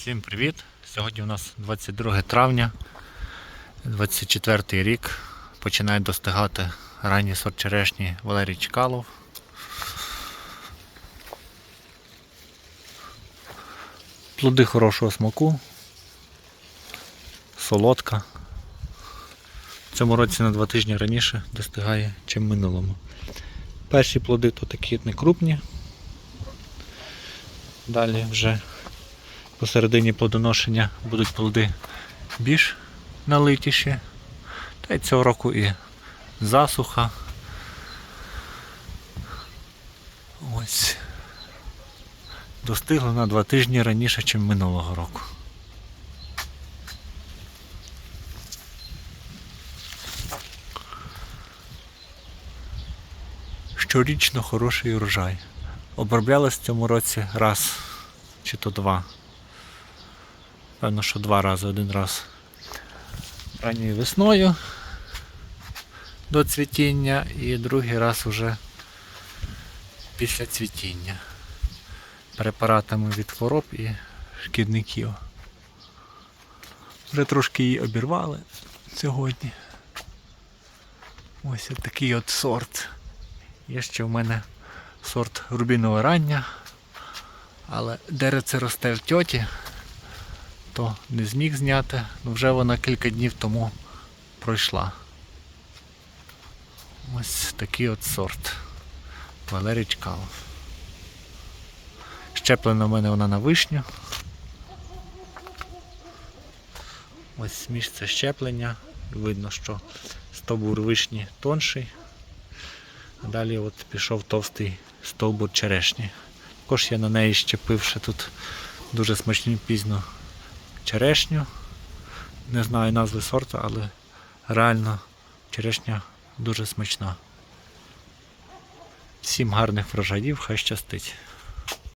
Всім привіт! Сьогодні у нас 22 травня, 24 рік. Починає достигати ранній сорт черешні Валерій Чкалов. Плоди хорошого смаку, солодка. В цьому році на два тижні раніше достигає, в минулому. Перші плоди то такі не крупні. Далі вже посередині плодоношення будуть плоди більш налитіші. Та й цього року і засуха. Ось. Достигло на два тижні раніше, ніж минулого року. Щорічно хороший урожай. Оброблялось в цьому році раз чи то два. Певно, що два рази, один раз ранньою весною до цвітіння і другий раз уже після цвітіння. Препаратами від хвороб і шкідників. Вже трошки її обірвали сьогодні. Ось от такий от сорт. Є ще в мене сорт рубінове рання, але дереце росте в тьоті, то не зміг зняти, ну вже вона кілька днів тому пройшла. Ось такий от сорт. Валерій Чкалов. Щеплена в мене вона на вишню. Ось місце щеплення. Видно, що стовбур вишні тонший. А далі от пішов товстий стовбур черешні. Також я на неї щепив ще тут дуже смачну пізно черешню. Не знаю назви сорту, але реально черешня дуже смачна. Всім гарних врожаїв, хай щастить.